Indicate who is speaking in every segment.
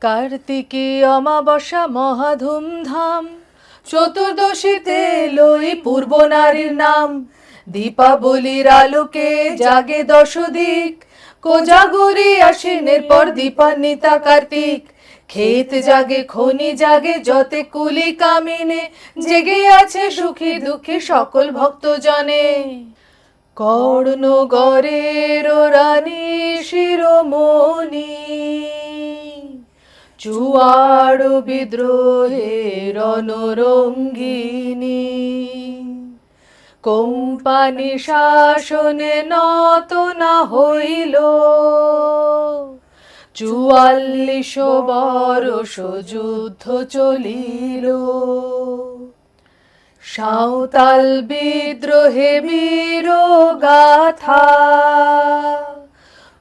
Speaker 1: কার্তিকী অমাবস্যা মহাধুমধাম। চতুর্দশীতে লই পূর্ব নারীর নাম। দীপাবলির আলোকে জাগে দশ দিক কোজাগরি আশ্বিনের পর দীপান্বিতা কার্তিক। ক্ষেত জাগে, খনি জাগে, যতে কুলি কামিনে। জেগে আছে সুখী দুঃখী সকল ভক্তজনে। কর্ণ গরের রানী শিরোমণি। চুয়াড় বিদ্রোহে রণরঙ্গিনী। কোম্পানি শাসনে নত না হইল। চুয়াল্লিশ বরষ যুদ্ধ চলিল। সাঁওতাল বিদ্রোহে বীর গাথা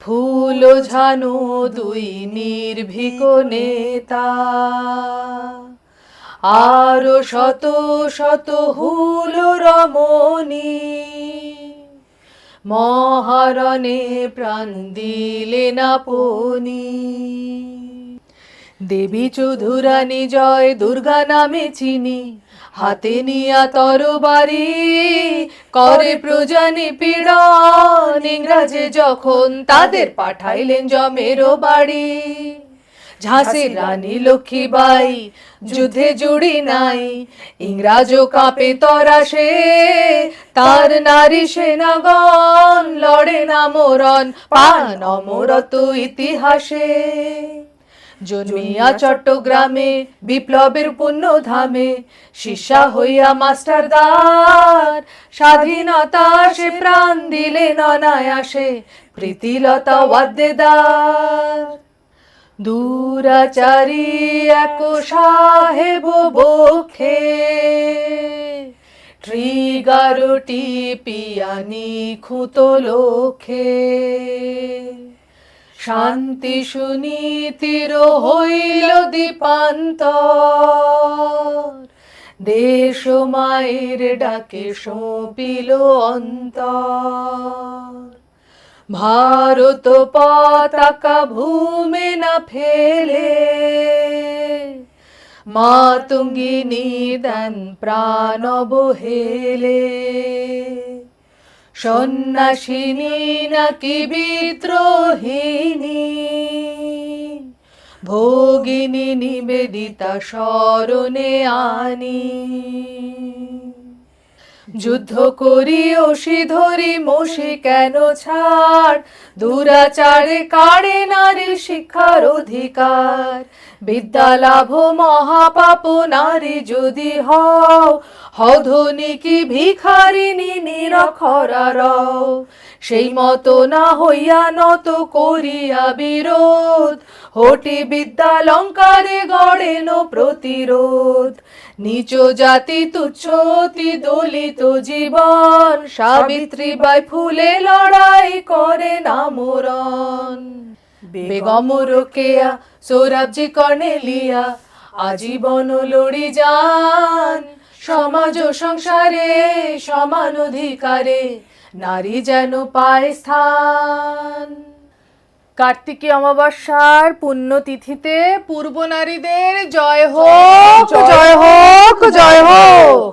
Speaker 1: ফুল ঝানো দুই নির্ভীক নেতা। আরও শত শত হুল রমণী। মহারণে প্রাণ দিলে না পনি দেবী চৌধুরানী জয় দুর্গা নামে চিনি, হাতে নিয়া তরবারি করে প্রজানি পীড়ন। ইংরাজে যখন তাদের পাঠাইলেন জমেরও বাড়ি, ঝাঁসির রানী লক্ষ্মীবাই যুদ্ধে জুড়ি নাই। ইংরাজও কাঁপে তরাসে তার নারী সেনাগণ লড়ে না মোরন পান অমরত ইতিহাসে। জন্মিয়া চট্টগ্রামে, বিপ্লবের পুণ্য ধামে শিষ্যা হইয়া মাস্টারদার। স্বাধীনতা সে প্রাণ দিলে ননায়াসে প্রীতিলতা ওয়াদ্দেদার। দূরাচারী এক সাহেব বক্ষে, ট্রিগারটি পিয়ানি খুত লোখে শান্তি সুনীতির হইল দীপান্তর। দেশ মায়ের ডাকে সপিল অন্তর। ভারত পতাকা ভূমে না ফেলে। মাতুঙ্গিনী দেন প্রাণ বহেলে সন্ন্যাসিনী নাকি বিদ্রোহিনী ভোগিনী নিবেদিতা স্মরণে আনি। যুদ্ধ করি ওষি ধরি মশি কেন ছাড়? দুরাচারে কাড়ে নারী শিক্ষার অধিকার। বিদ্যা লাভ মহাপাপ, নারী যদি হও, হধনি কি ভিখারিনী নিরখরা রও? সেই মতো না হইয়া নত করিয়া বিরোধ হটি বিদ্যা লঙ্কারে গড়েন প্রতিরোধ। নিচ জাতি তুচ্ছ অতি দলিত জীবন, সাবিত্রী বাই ফুলে লড়াই করে না মোরন বেগম রোকেয়া, সৌরভজি কর্নেলিয়া, আজীবন লড়ি যান। সমাজ ও সংসারে সমান অধিকারে, নারী যেন পায় স্থান। কার্তিকী অমাবস্যার পুণ্যতিথিতে পূর্ব নারীদের জয় হোক জয় হোক জয় হোক।